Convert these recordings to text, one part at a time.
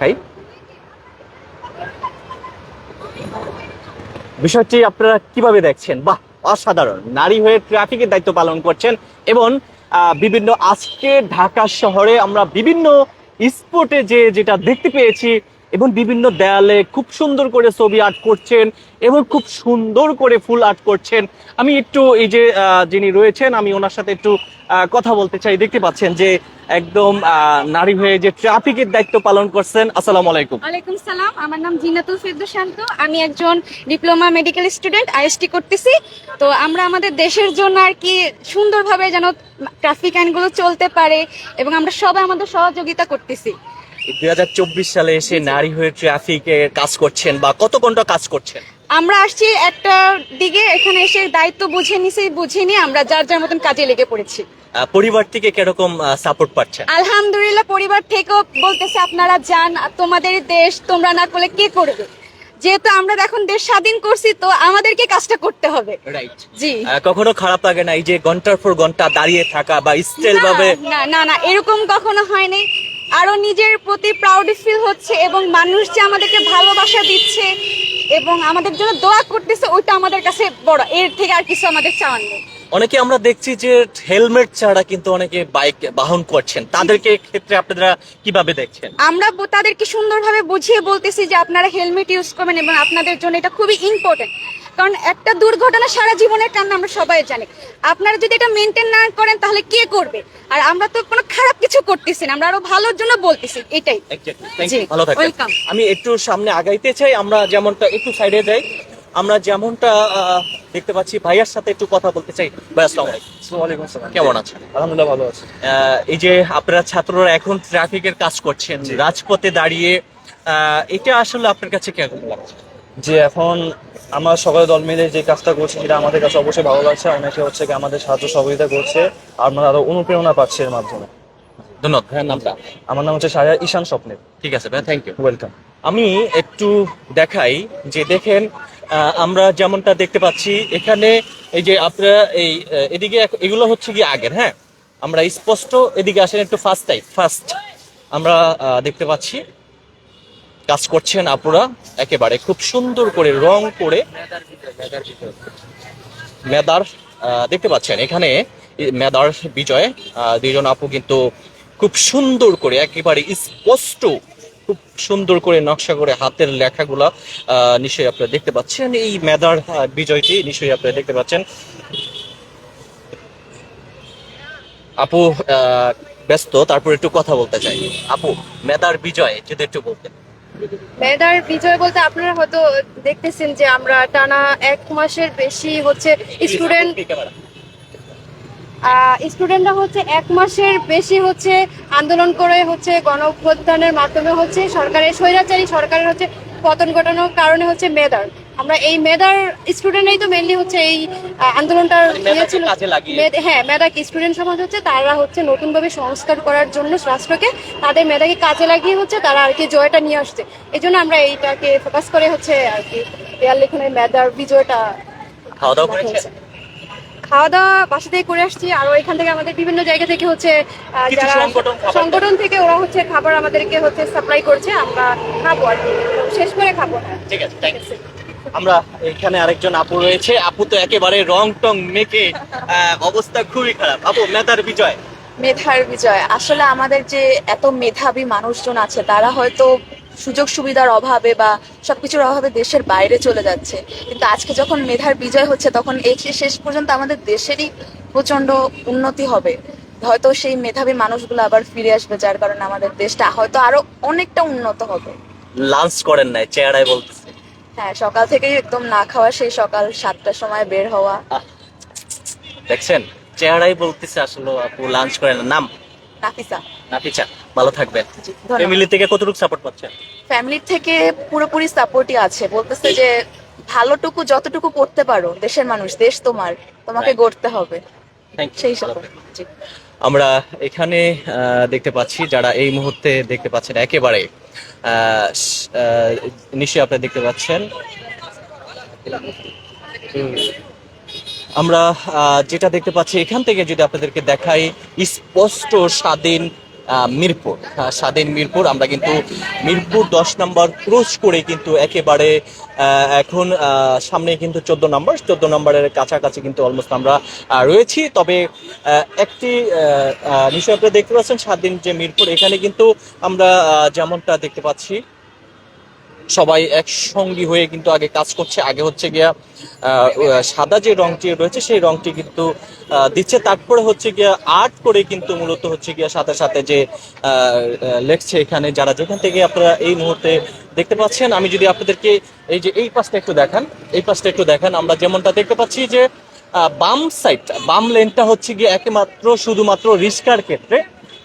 দেখাই। বিষয়টি আপনারা কীভাবে দেখছেন? বাহ, অসাধারণ। নারী হয়ে ট্রাফিকের দায়িত্ব পালন করছেন এবং বিভিন্ন, আজকে ঢাকা শহরে আমরা বিভিন্ন স্পটে যে যেটা দেখতে পেয়েছি এবং বিভিন্ন দেয়ালে খুব সুন্দর করে ছবি আর্ট করছেন এবং খুব সুন্দর করে ফুল আর্ট করছেন। আমি একটু এই যে যিনি রয়েছেন, আমি ওনার সাথে একটু কথা বলতে চাই। দেখতে পাচ্ছেন যে একদম নারী হয়ে যে ট্রাফিকের দায়িত্ব পালন করছেন। আসসালামু আলাইকুম। ওয়ালাইকুম সালাম। আমার নাম জিনাতুল ফিরদু শান্ত। আমি একজন ডিপ্লোমা মেডিকেল স্টুডেন্ট, আইএসটি করতেছি। তো আমরা আমাদের দেশের জন্য আর কি সুন্দরভাবে যেন ট্রাফিক আইনগুলো চলতে পারে এবং আমরা সবাই আমাদের সহযোগিতা করতেছি। দুই হাজার চব্বিশ সালে এসে নারী হয়ে ট্রাফিকে কাজ করছেন বা কত ঘণ্টা কাজ করছেন? আমরা আসছি একটা দিকে এখানে এসে দায়িত্ব বুঝে নিছি বুঝে নিয়ে আমরা যার যার মতন কাজে লেগে পড়েছি। পরিবার থেকে কীরকম সাপোর্ট পাচ্ছেন? আলহামদুলিল্লাহ পরিবার থেকেও বলতেছে আপনারা যান তোমাদের দেশ তোমরা না করলে কে করবে? যেহেতু আমরা এখন দেশ স্বাধীন করছি তো আমাদেরকে কাজটা করতে হবে। রাইট জি। কখনো খারাপ লাগে না এই যে ঘণ্টার পর ঘণ্টা দাঁড়িয়ে থাকা বা স্টাইল ভাবে না না না এরকম কখনো হয়নি। আরও নিজের প্রতি প্রাউড ফিল হচ্ছে এবং মানুষ যে আমাদেরকে ভালোবাসা দিচ্ছে এবং আমাদের জন্য দোয়া করতেছে ওইটা আমাদের কাছে বড়। এর থেকে আর কিছু আমাদের চাওয়ার নেই। অনেকে আমরা দেখছি যে হেলমেট ছাড়া কিন্তু অনেকে বাইক বাহন করছেন। তাদেরকে ক্ষেত্রে আপনারা কীভাবে দেখছেন? আমরা তাদেরকে সুন্দরভাবে বুঝিয়ে বলতেছি যে আপনারা হেলমেট ইউজ করবেন এবং আপনাদের জন্য এটা খুবই ইম্পর্টেন্ট কারণ একটা দুর্ঘটনা সারা জীবনের কারণে আমরা সবাই জানি। আপনারা যদি এটা মেনটেন না করেন তাহলে কে করবে? আর আমরা তো কোনো খারাপ কিছু করতেছি না আমরা আরও ভালোর জন্য বলতেছি এটাই. ভালো থাকবেন। আমি একটু সামনে আগাইতে চাই আমরা যেমনটা একটু সাইডে যাই আমরা যেমনটা আহ, দেখতে পাচ্ছি ভাইয়ার সাথে একটু কথা বলতে চাই। ভাই আসসালামু আলাইকুম। কেমন আছেন? আলহামদুলিল্লাহ ভালো আছি। এই যে আপনারা ছাত্ররা এখন ট্রাফিকের কাজ করছেন রাজপথে দাঁড়িয়ে আহ, এটা আসলে আপনার কাছে কেমন লাগছে? যে এখন আমরা সকালে দল মিলে যে কাজটা করছি সেটা আমাদের কাছে অবশ্যই ভালো লাগছে। অনেকে হচ্ছে কি আমাদের সাহায্য সহযোগিতা করছে। আর আমরা আরও অনুপ্রেরণা পাচ্ছি এর মাধ্যমে। ধন্যবাদ। ভাইয়ের নামটা? আমার নাম হচ্ছে সায়া ঈশান স্বপ্নের। ঠিক আছে ভাই থ্যাংক ইউ ওয়েলকাম আমি একটু দেখাই যে দেখেন আমরা যেমনটা দেখতে পাচ্ছি এখানে এই যে আপনারা এই এদিকে এগুলো হচ্ছে কি আগের হ্যাঁ? আমরা স্পষ্ট এদিকে আসেন একটু ফার্স্ট টাইপ ফার্স্ট আমরা দেখতে পাচ্ছি। কাজ করছেন আপুরা, একেবারে খুব সুন্দর করে রং করে মেদার দেখতে পাচ্ছেন, এখানে মেদার বিজয় দুইজন আপু কিন্তু খুব সুন্দর করে, একেবারে স্পষ্ট খুব সুন্দর করে নকশা করে হাতের লেখাগুলা নিশ্চয়ই আপনারা দেখতে পাচ্ছেন, এই মেদার বিজয়টি নিশ্চয়ই আপনারা দেখতে পাচ্ছেন। আপু ব্যস্ত, তারপর একটু কথা বলতে চাই। আপু মেদার বিজয় যদি একটু বলতেন। মেধার বিজয় বলতে আপনারা হয়তো দেখতেছেন যে আমরা টানা এক মাসের বেশি হচ্ছে স্টুডেন্ট স্টুডেন্টরা হচ্ছে এক মাসের বেশি হচ্ছে আন্দোলন করে হচ্ছে গণঅভ্যুত্থানের মাধ্যমে হচ্ছে সরকারের স্বৈরাচারী সরকারের হচ্ছে পতন ঘটানোর কারণে হচ্ছে মেধার। আমরা এই মেধার স্টুডেন্টই তো মেনলি হচ্ছে এই আন্দোলনটার মেধাকে ইয়ে ছিল। হ্যাঁ মেধা স্টুডেন্ট সমাজ হচ্ছে তারা হচ্ছে নতুনভাবে সংস্কার করার জন্য রাষ্ট্রকে তাদের মেধাকে কাজে লাগিয়ে হচ্ছে তারা আর কি জয়টা নিয়ে আসছে। এই জন্য আমরা এইটাকে ফোকাস করে হচ্ছে আর কি দেয়াল লেখনের মেধার বিজয়টা খাওয়া দাওয়া রাখা করেছেন খাওয়া দাওয়া বাসা থেকে করে আসছি আর এখান থেকে আমাদের বিভিন্ন জায়গা থেকে হচ্ছে যারা সংগঠন থেকে ওরা হচ্ছে খাবার আমাদেরকে হচ্ছে সাপ্লাই করছে আমরা খাব আর কি শেষ করে খাব। ঠিক আছে থ্যাংক ইউ আমরা এখানে আরেকজন আপু রয়েছে। আপু তো একেবারে রং টং মেখে অবস্থা খুবই খারাপ। আপু মেধার বিজয়। মেধার বিজয়। আসলে আমাদের যে এত মেধাবী মানুষজন আছে তারা হয়তো সুযোগ সুবিধার অভাবে বা সবকিছুর অভাবে দেশের বাইরে চলে যাচ্ছে। কিন্তু আজকে যখন মেধার বিজয় হচ্ছে তখন শেষ পর্যন্ত আমাদের দেশেরই প্রচণ্ড উন্নতি হবে। হয়তো সেই মেধাবী মানুষগুলো আবার ফিরে আসবে যার কারণে আমাদের দেশটা হয়তো আরও অনেকটা উন্নত হবে। লাঞ্চ করেন নাই চেহারায় বলতেছে। হ্যাঁ সকাল থেকেই একদম না খাওয়া সেই সকাল সাতটার সময় বের হওয়া। দেখছেন চেহারাই বলতেছে আসলে আপু লাঞ্চ করেন না। নাম? নাফিসা। নাফিচা ভালো থাকবেন। ফ্যামিলি থেকে কতটুকু সাপোর্ট পাচ্ছেন? ফ্যামিলির থেকে পুরোপুরি সাপোর্টই আছে। বলতেছে যে ভালোটুকু যতটুকু করতে পারো দেশের মানুষ দেশ তোমার তোমাকে. গড়তে হবে। সেই আমরা এখানে দেখতে পাচ্ছি যারা এই মুহূর্তে দেখতে পাচ্ছেন একেবারে নিশ্চয়ই আপনারা দেখতে পাচ্ছেন। আমরা যেটা দেখতে পাচ্ছি, এখান থেকে যদি আপনাদেরকে দেখাই, স্পষ্ট স্বাধীন মিরপুর স্বাধীন মিরপুর। আমরা কিন্তু মিরপুর দশ নম্বর ক্রস করে কিন্তু একেবারে এখন সামনে কিন্তু চোদ্দ নম্বর। চোদ্দ নম্বরের কাছাকাছি কিন্তু অলমোস্ট আমরা রয়েছি। তবে একটি নিশ্চয় আপনি দেখতে পাচ্ছেন, স্বাধীন যে মিরপুর, এখানে কিন্তু আমরা যেমনটা দেখতে পাচ্ছি সবাই একসঙ্গী হয়ে কিন্তু আগে কাজ করছে। আগে হচ্ছে গিয়া সাদা যে রংটি রয়েছে, সেই রংটি কিন্তু দিচ্ছে। তারপরে হচ্ছে গিয়া আর্ট করে কিন্তু মূলত হচ্ছে গিয়া সাথে সাথে যে লেখছে এখানে যারা, যেখান থেকে আপনারা এই মুহূর্তে দেখতে পাচ্ছেন। আমি যদি আপনাদেরকে এই যে এই পাশটা একটু দেখান, এই পাশটা একটু দেখান, আমরা যেমনটা দেখতে পাচ্ছি যে বাম সাইডটা বাম লেনটা হচ্ছে গিয়ে একমাত্র, শুধুমাত্র রিস্কার ক্ষেত্রে,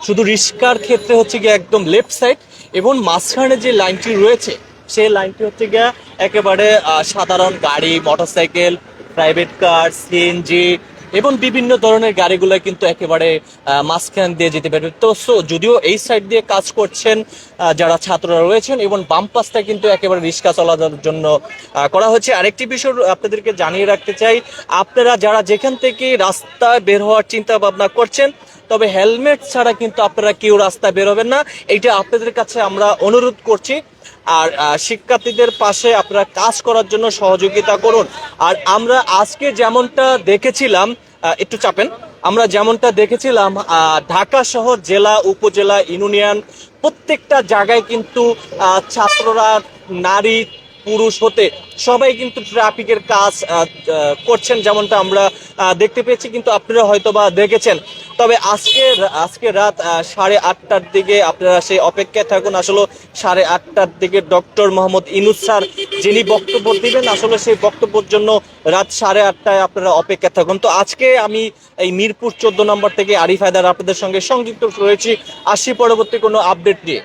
শুধু রিস্কার ক্ষেত্রে হচ্ছে গিয়ে একদম লেফট সাইড এবং মাঝখানে যে লাইনটি রয়েছে সেই লাইনটি হচ্ছে গিয়ে একেবারে সাধারণ গাড়ি, মোটরসাইকেল প্রাইভেট কার সিএনজি এবং বিভিন্ন ধরনের গাড়িগুলো কিন্তু একেবারে মাঝখান দিয়ে যেতে পারবে। তো সো, যদিও এই সাইড দিয়ে কাজ করছেন যারা ছাত্ররা রয়েছেন এবং বাম পাশটা কিন্তু একেবারে রিক্সা চলাচলের জন্য করা হচ্ছে। আরেকটি বিষয় আপনাদেরকে জানিয়ে রাখতে চাই, আপনারা যারা যেখান থেকে রাস্তায় বের হওয়ার চিন্তা ভাবনা করছেন তবে হেলমেট ছাড়া কিন্তু আপনারা কেউ রাস্তায় বেরোবেন না। এইটা আপনাদের কাছে আমরা অনুরোধ করছি। আর শিক্ষার্থীদের পাশে আপনারা কাজ করার জন্য সহযোগিতা করুন। আর আমরা আজকে যেমনটা দেখেছিলাম একটু চাপেন। আমরা যেমনটা দেখেছিলাম ঢাকা শহর জেলা, উপজেলা, ইউনিয়ন প্রত্যেকটা জায়গায় কিন্তু ছাত্ররা নারী, পুরুষ হতে সবাই কিন্তু ট্রাফিকের কাজ করছেন যেমনটা আমরা দেখতে পেয়েছি। কিন্তু আপনারা হয়তো বা দেখেছেন তবে আজকে আজকে রাত সাড়ে আটটার দিকে আপনারা সেই অপেক্ষায় থাকুন। আসলে সাড়ে আটটার দিকে ডক্টর মোহাম্মদ ইনুস স্যার যিনি বক্তব্য দিবেন, আসলে সেই বক্তব্যের জন্য রাত সাড়ে আটটায় আপনারা অপেক্ষা থাকুন। তো আজকে আমি এই মিরপুর চোদ্দ নম্বর থেকে আরিফ হায়দার আপনাদের সঙ্গে সংযুক্ত রয়েছি। আসি পরবর্তী কোনো আপডেট নিয়ে।